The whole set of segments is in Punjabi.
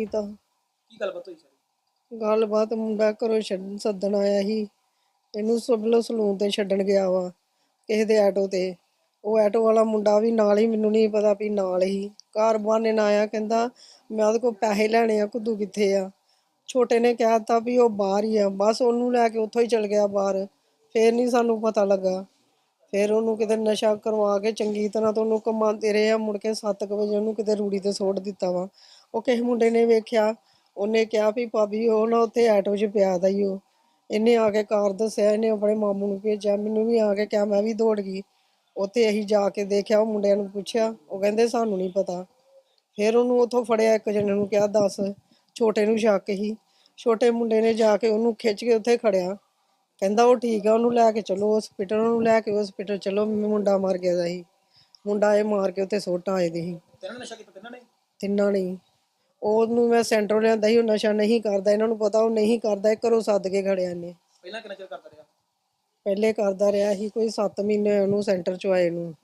ਨੀਤਾ ਕੀ ਗੱਲਬਾਤ ਹੋਈ ਸਾਰੀ? ਗੱਲਬਾਤ ਮੁੰਡਾ ਘਰੋਂ ਛੱਡਣ ਸੱਦਣ ਆਇਆ ਸੀ। ਇਹਨੂੰ ਸਬਲੋ ਸਲੂਨ ਤੇ ਛੱਡਣ ਗਿਆ ਵਾ ਕਿਸੇ ਦੇ ਆਟੋ ਤੇ। ਉਹ ਆਟੋ ਵਾਲਾ ਮੁੰਡਾ ਵੀ ਨਾਲ ਹੀ ਮੈਨੂੰ ਨਹੀਂ ਪਤਾ ਵੀ ਨਾਲ ਹੀ। ਘਰ ਬਹਾਨੇ ਨਾਲ ਆਇਆ ਕਹਿੰਦਾ ਮੈਂ ਉਹਦੇ ਕੋਲ ਪੈਸੇ ਲੈਣੇ ਆ ਕੁੱਦੂ ਕਿੱਥੇ ਆ? ਛੋਟੇ ਨੇ ਕਹਿ ਦਿੱਤਾ ਵੀ ਉਹ ਬਾਹਰ ਹੀ ਆ। ਬਸ ਉਹਨੂੰ ਲੈ ਕੇ ਉੱਥੋਂ ਹੀ ਚਲ ਗਿਆ ਬਾਹਰ। ਫੇਰ ਨਹੀਂ ਸਾਨੂੰ ਪਤਾ ਲੱਗਾ। ਫਿਰ ਉਹਨੂੰ ਕਿਤੇ ਨਸ਼ਾ ਕਰਵਾ ਕੇ ਚੰਗੀ ਤਰ੍ਹਾਂ ਤੋਂ ਉਹਨੂੰ ਕਮਾਉਂਦੇ ਰਹੇ ਆ। ਮੁੜ ਕੇ 7 ਵਜੇ ਉਹਨੂੰ ਕਿਤੇ ਰੂੜੀ ਤੇ ਸੁੱਟ ਦਿੱਤਾ ਵਾ। ਉਹ ਕਿਸੇ ਮੁੰਡੇ ਨੇ ਵੇਖਿਆ ਉਹਨੇ ਕਿਹਾ ਵੀ ਭਾਬੀ ਉਹ ਨਾ ਉੱਥੇ ਆਟੋ 'ਚ ਪਿਆ ਦਾ ਹੀ ਉਹ। ਇਹਨੇ ਆ ਕੇ ਕਾਰ ਦੱਸਿਆ ਇਹਨੇ ਆਪਣੇ ਮਾਮੂ ਨੂੰ ਭੇਜਿਆ ਮੈਨੂੰ ਵੀ ਆ ਕੇ ਕਿਹਾ ਮੈਂ ਵੀ ਦੌੜ ਗਈ। ਉੱਥੇ ਅਸੀਂ ਜਾ ਕੇ ਦੇਖਿਆ ਉਹ ਮੁੰਡਿਆਂ ਨੂੰ ਪੁੱਛਿਆ ਉਹ ਕਹਿੰਦੇ ਸਾਨੂੰ ਨਹੀਂ ਪਤਾ। ਫਿਰ ਉਹਨੂੰ ਉੱਥੋਂ ਫੜਿਆ ਇੱਕ ਜਣੇ ਨੂੰ ਕਿਹਾ ਦੱਸ ਛੋਟੇ ਨੂੰ ਸ਼ੱਕ ਹੀ। ਛੋਟੇ ਮੁੰਡੇ ਨੇ ਜਾ ਕੇ ਉਹਨੂੰ ਖਿੱਚ ਕੇ ਉੱਥੇ ਖੜਿਆ। ਕਹਿੰਦਾ ਉਹ ਠੀਕ ਆ ਉਹਨੂੰ ਲੈ ਕੇ ਚਲੋ ਹਸਪੀਟਲ ਉਹਨੂੰ ਲੈ ਕੇ ਹਸਪੀਟਲ ਚਲੋ ਮੁੰਡਾ ਮਰ ਗਿਆ ਦਾ ਸੀ ਮੁੰਡਾ ਇਹ ਮਾਰ ਕੇ ਉੱਥੇ ਸੁੱਟ ਆਏ ਦੇ ਸੀ ਤਿੰਨਾਂ ਨੇ ਨਸ਼ਾ ਕੀਤਾ ਤਿੰਨਾਂ ਨੇ? ਤਿੰਨਾਂ ਨੇ ਹੀ। ਉਹਨੂੰ ਮੈਂ ਸੈਂਟਰੋਂ ਲਿਆਂਦਾ ਸੀ ਉਹ ਨਸ਼ਾ ਨਹੀਂ ਕਰਦਾ ਇਹਨਾਂ ਨੂੰ ਪਤਾ ਉਹ ਨਹੀਂ ਕਰਦਾ ਇਹ ਘਰੋਂ ਸੱਦ ਕੇ ਖੜਿਆ ਨੇ ਪਹਿਲਾਂ ਕਿੰਨਾ ਚਿਰ ਕਰਦਾ ਰਿਹਾ? ਪਹਿਲੇ ਕਰਦਾ ਰਿਹਾ ਸੀ ਕੋਈ 7 ਮਹੀਨੇ ਉਹਨੂੰ ਸੈਂਟਰ ਚ ਆਏ ਨੂੰ।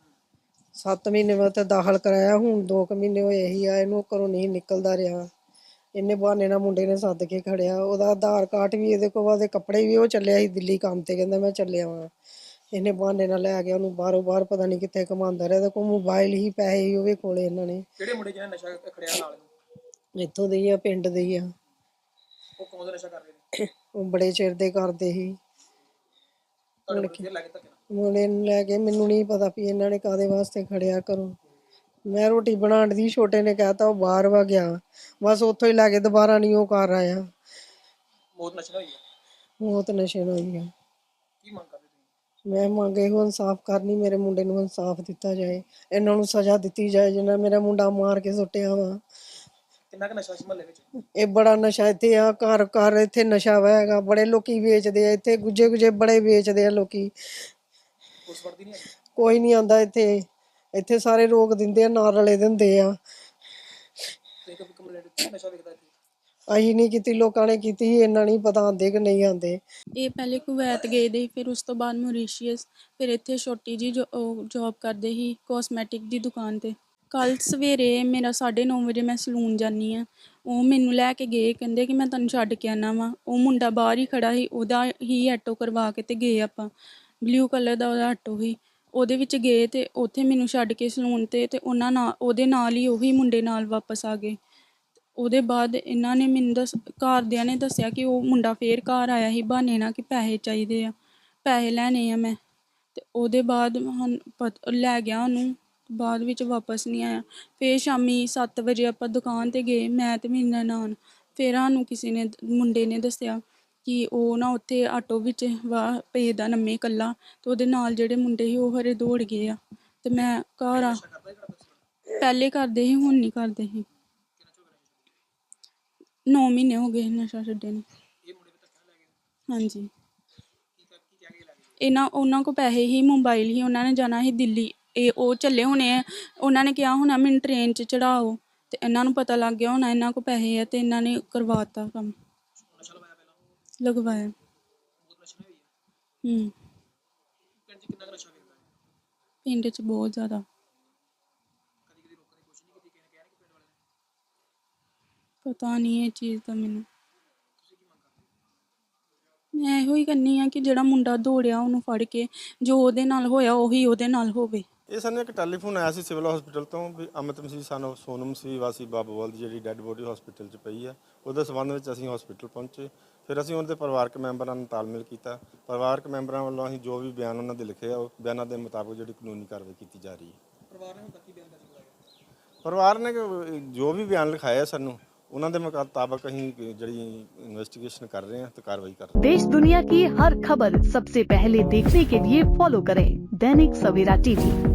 7 ਮਹੀਨੇ ਬਾਅਦ ਤੇ ਦਾਖਲ ਕਰਾਇਆ ਹੁਣ 2 ਮਹੀਨੇ ਹੋਏ ਹੀ ਆ ਇਹਨੂੰ ਘਰੋਂ ਨਹੀਂ ਨਿਕਲਦਾ ਰਿਹਾ। ਇਹਨੇ ਬਹਾਨੇ ਨਾਲ ਮੁੰਡੇ ਨੇ ਸੱਦ ਕੇ ਖੜਿਆ ਉਹਦਾ ਆਧਾਰ ਕਾਰਡ ਵੀ ਇਹਦੇ ਕੋਲ ਉਹਦੇ ਕੱਪੜੇ ਵੀ ਉਹ ਚੱਲਿਆ ਸੀ ਦਿੱਲੀ ਕੰਮ ਤੇ ਕਹਿੰਦਾ ਮੈਂ ਚੱਲਿਆ ਵਾਂ। ਇਹਨੇ ਬਹਾਨੇ ਨਾਲ ਲੈ ਗਿਆ ਉਹਨੂੰ ਬਾਹਰੋਂ ਬਾਹਰ ਪਤਾ ਨਹੀਂ ਕਿੱਥੇ ਘੁਮਾਉਂਦਾ ਰਿਹਾ ਤੇ ਕੋਲ ਮੋਬਾਈਲ ਹੀ ਪੈਸੇ ਹੀ ਉਹਦੇ ਕੋਲੇ ਇਹਨਾਂ ਨੇ। ਕਿਹੜੇ ਮੁੰਡੇ ਜਿਹਨੇ ਨਸ਼ਾ ਖੜਿਆ ਨਾਲ? ਇੱਥੋਂ ਦੇ ਹੀ ਆ ਪਿੰਡ ਦੇ ਹੀ ਆ। ਉਹ ਕੌਣ ਦਾ ਨਸ਼ਾ ਕਰ ਰਹੇ? ਨੇ ਉਹ ਬੜੇ ਚਿਰ ਦੇ ਕਰਦੇ ਸੀ। ਤੁਹਾਡੇ ਕੋਲ ਫਿਰ ਲੱਗੇ ਧੱਕੇ ਨਾਲ? ਮੁੰਡੇ ਨੂੰ ਲੈ ਕੇ ਮੈਨੂੰ ਨਹੀਂ ਪਤਾ ਵੀ ਇਹਨਾਂ ਨੇ ਕਾਦੇ ਵਾਸਤੇ ਖੜਿਆ ਕਰੋ ਮੈਂ ਰੋਟੀ ਬਣਾਉਣ ਦੀ ਛੋਟੇ ਨੇ ਕਹਿਤਾ ਉਹ ਬਾਹਰ ਵਾ ਗਿਆ। ਬਸ ਉੱਥੋਂ ਹੀ ਲੈ ਕੇ ਦੁਬਾਰਾ ਨਹੀਂ ਉਹ ਕਰ ਆਇਆ। ਮੌਤ ਨਸ਼ਾ ਹੋਈ ਹੈ ਮੌਤ ਨਸ਼ੇ ਨਾਲ ਹੋਈ ਆ। ਕੀ ਮੰਗ ਕਰਦੇ ਤੁਸੀਂ? ਮੈਂ ਮੰਗ ਇਹੋ ਇਨਸਾਫ ਕਰਨੀ ਮੇਰੇ ਮੁੰਡੇ ਨੂੰ ਇਨਸਾਫ ਦਿੱਤਾ ਜਾਏ। ਇਹਨਾਂ ਨੂੰ ਸਜ਼ਾ ਦਿੱਤੀ ਜਾਏ ਜਿਨ੍ਹਾਂ ਮੇਰਾ ਮੁੰਡਾ ਮਾਰ ਕੇ ਸੁੱਟਿਆ ਵਾ। ਕਿੰਨਾ ਕੁ ਨਸ਼ਾ ਸੀ ਮਹੱਲੇ ਵਿੱਚ? ਇਹ ਬੜਾ ਨਸ਼ਾ ਇੱਥੇ ਆ ਘਰ ਘਰ ਇੱਥੇ ਨਸ਼ਾ ਵਾ ਹੈਗਾ ਬੜੇ ਲੋਕੀ ਵੇਚਦੇ ਆ ਇੱਥੇ ਗੁੱਜੇ ਗੁੱਜੇ ਬੜੇ ਵੇਚਦੇ ਆ ਲੋਕੀ। ਪੁਲਿਸ ਵਰਦੀ ਨਹੀਂ ਹੈਗੀ? ਕੋਈ ਨਹੀਂ ਆਂਦਾ ਇੱਥੇ। ਇੱਥੇ ਸਾਰੇ ਰੋਕ ਦਿੰਦੇ ਆ ਨਾਲ ਰਲੇ ਦਿੰਦੇ ਆ। ਤੇ ਕੋਈ ਕੰਪਲੇਂਟ ਦਿੱਤੀ ਨਸ਼ਾ ਵੇਚਦਾ ਇੱਥੇ? ਅਸੀਂ ਨਹੀਂ ਕੀਤੀ ਲੋਕਾਂ ਨੇ ਕੀਤੀ ਇਹਨਾਂ ਨਹੀਂ ਪਤਾ ਆਂਦੇ ਕਿ ਨਹੀਂ ਆਂਦੇ। ਇਹ ਪਹਿਲੇ ਕੁਵੈਤ ਗਏ ਦੇ ਫਿਰ ਉਸ ਤੋਂ ਬਾਅਦ ਮੌਰੀਸ਼ੀਅਸ ਫਿਰ ਇੱਥੇ ਛੋਟੀ ਜੀ ਜੌਬ ਕਰਦੇ ਸੀ ਕਾਸਮੈਟਿਕ ਦੀ ਦੁਕਾਨ ਤੇ। ਕੱਲ ਸਵੇਰੇ ਮੇਰਾ 9:30 ਵਜੇ ਮੈਂ ਸਲੂਨ ਜਾਂਦੀ ਆ ਉਹ ਮੈਨੂੰ ਲੈ ਕੇ ਗਏ, ਕਹਿੰਦੇ ਕਿ ਮੈਂ ਤੁਹਾਨੂੰ ਛੱਡ ਕੇ ਆਣਾ ਵਾਂ। ਉਹ ਮੁੰਡਾ ਬਾਹਰ ਹੀ ਖੜਾ ਸੀ, ਉਹਦਾ ਹੀ ਆਟੋ ਕਰਵਾ ਕੇ ਤੇ ਗਏ ਆਪਾਂ। ਬਲੂ ਕਲਰ ਦਾ ਉਹਦਾ ਆਟੋ ਸੀ। ਉਹਦੇ ਵਿੱਚ ਗਏ ਤੇ ਉੱਥੇ ਮੈਨੂੰ ਛੱਡ ਕੇ ਸਲੂਨ ਤੇ ਤੇ ਉਹਨਾਂ ਨਾਲ, ਉਹਦੇ ਨਾਲ ਹੀ ਉਹੀ ਮੁੰਡੇ ਨਾਲ ਵਾਪਸ ਆ ਗਏ। ਉਹਦੇ ਬਾਅਦ ਇਹਨਾਂ ਨੇ ਮੈਨੂੰ ਦੱਸ, ਘਰਦਿਆਂ ਨੇ ਦੱਸਿਆ ਕਿ ਉਹ ਮੁੰਡਾ ਫੇਰ ਘਰ ਆਇਆ ਸੀ, ਬਹਾਨੇ ਨਾਲ ਕਿ ਪੈਸੇ ਚਾਹੀਦੇ ਆ, ਪੈਸੇ ਲੈਣੇ ਆ ਮੈਂ। ਤੇ ਉਹਦੇ ਬਾਅਦ ਹਨ ਪਤ- ਲੈ ਗਿਆ ਉਹਨੂੰ। ਬਾਅਦ ਵਿੱਚ ਵਾਪਸ ਨਹੀਂ ਆਇਆ। ਫੇਰ ਸ਼ਾਮੀ 7 ਵਜੇ ਆਪਾਂ ਦੁਕਾਨ ਤੇ ਗਏ, ਮੈਂ ਤੇ ਮੇਰੀ ਨਨਾਣ। ਫਿਰ ਸਾਨੂੰ ਕਿਸੇ ਨੇ ਮੁੰਡੇ ਨੇ ਦੱਸਿਆ ਕਿ ਉਹ ਨਾ ਉੱਥੇ ਆਟੋ ਵਿੱਚ ਵਾ, ਪਏ ਦਾ ਨੰਮੇ ਕੱਲਾ ਤੇ ਉਹਦੇ ਨਾਲ ਜਿਹੜੇ ਮੁੰਡੇ ਸੀ ਉਹ ਹਰੇ ਦੌੜ ਗਏ ਆ। ਤੇ ਮੈਂ ਘਰ ਆ, ਪਹਿਲੇ ਕਰਦੇ ਸੀ, ਹੁਣ ਨਹੀਂ ਕਰਦੇ ਸੀ। 9 ਮਹੀਨੇ ਹੋ ਗਏ ਨਸ਼ਾ ਛੱਡੇ ਨੂੰ। ਹਾਂਜੀ। ਇਹਨਾਂ, ਉਹਨਾਂ ਕੋ ਪੈਸੇ ਹੀ ਮੋਬਾਈਲ ਹੀ ਉਹਨਾਂ ਨੇ ਜਾਣਾ ਸੀ ਦਿੱਲੀ। ਇਹ ਉਹ ਚੱਲੇ ਹੋਣੇ ਆ। ਉਹਨਾਂ ਨੇ ਕਿਹਾ ਹੋਣਾ, ਮੈਨੂੰ ਟ੍ਰੇਨ 'ਚ ਚੜਾਓ ਤੇ ਇਹਨਾਂ ਨੂੰ ਪਤਾ ਲੱਗ ਗਿਆ ਹੋਣਾ ਇਹਨਾਂ ਕੋ ਪੈਸੇ ਆ ਤੇ ਇਹਨਾਂ ਨੇ ਕਰਵਾਤਾ ਕੰਮ। ਨਸ਼ਾ ਲਵਾਇਆ ਪਹਿਲਾਂ ਲਗਵਾਇਆ। ਮੌਤ ਨਸ਼ਾ ਹੋਈ ਹੈ। ਹੂੰ ਪਿੰਡ 'ਚ ਕਿੰਨਾ ਕੁ ਨਸ਼ਾ ਵੇਚਦਾ ਹੈ ਪਿੰਡ 'ਚ ਬਹੁਤ ਜ਼ਿਆਦਾ। ਕਦੀ ਕਦੀ ਰੋਕਣ ਦੀ ਕੋਸ਼ਿਸ਼ ਨਹੀਂ ਕੀਤੀ ਕਿਸੇ ਨੇ ਕਿਹਾ ਨੀ ਕਿ ਪਿੰਡ ਵਾਲੇ ਨੇ ਪਤਾ ਨਹੀਂ ਇਹ ਚੀਜ਼ ਦਾ ਮੈਨੂੰ। ਮੈਂ ਇਹੋ ਹੀ ਕਹਿੰਦੀ ਆ ਕਿ ਜਿਹੜਾ ਮੁੰਡਾ ਦੌੜਿਆ ਉਹਨੂੰ ਫੜ ਕੇ, ਜੋ ਉਹਦੇ ਨਾਲ ਹੋਇਆ ਉਹੀ ਉਹਦੇ ਨਾਲ ਹੋਵੇ। ਇਹ ਸਾਨੂੰ ਇੱਕ ਟੈਲੀਫੋਨ ਆਇਆ ਸੀ ਸਿਵਲ ਹਸਪੀਟਲ ਤੋਂ ਵੀ ਅਮਿਤ ਮਸੀਹ ਸਾਨੂੰ ਸੋਨਮ ਸੀ ਵਾਸੀ ਬਾਬੂਵਾਲ ਦੀ ਜਿਹੜੀ ਡੈੱਡ ਬੋਡੀ ਹਸਪੀਟਲ 'ਚ ਪਈ ਆ ਉਹਦੇ ਸੰਬੰਧ ਵਿੱਚ ਅਸੀਂ ਹਸਪੀਟਲ ਪਹੁੰਚੇ ਫਿਰ ਅਸੀਂ ਉਹਨਾਂ ਦੇ ਪਰਿਵਾਰਕ ਮੈਂਬਰਾਂ ਨਾਲ ਤਾਲਮੇਲ ਕੀਤਾ ਪਰਿਵਾਰਕ ਮੈਂਬਰਾਂ ਵੱਲੋਂ ਅਸੀਂ ਜੋ ਵੀ ਬਿਆਨ ਉਹਨਾਂ ਦੇ ਲਿਖੇ ਆ ਉਹ ਬਿਆਨਾਂ ਦੇ ਮੁਤਾਬਕ ਜਿਹੜੀ ਕਾਨੂੰਨੀ ਕਾਰਵਾਈ ਕੀਤੀ ਜਾ ਰਹੀ ਹੈ ਪਰਿਵਾਰ ਨੇ ਹੁਣ ਤੱਕ ਕੀ ਬਿਆਨ ਦਰਜ ਕਰਾਇਆ ਪਰਿਵਾਰ ਨੇ ਕਿ ਜੋ ਵੀ ਬਿਆਨ ਲਿਖਾਇਆ ਸਾਨੂੰ ਉਹਨਾਂ ਦੇ ਮੁਤਾਬਕ ਅਸੀਂ ਜਿਹੜੀ ਇਨਵੈਸਟੀਗੇਸ਼ਨ ਕਰ ਰਹੇ ਹਾਂ ਤੇ ਕਾਰਵਾਈ ਕਰ ਰਹੇ ਹਾਂ देश दुनिया की हर खबर सबसे पहले देखने के लिए फॉलो करें दैनिक सवेरा टीवी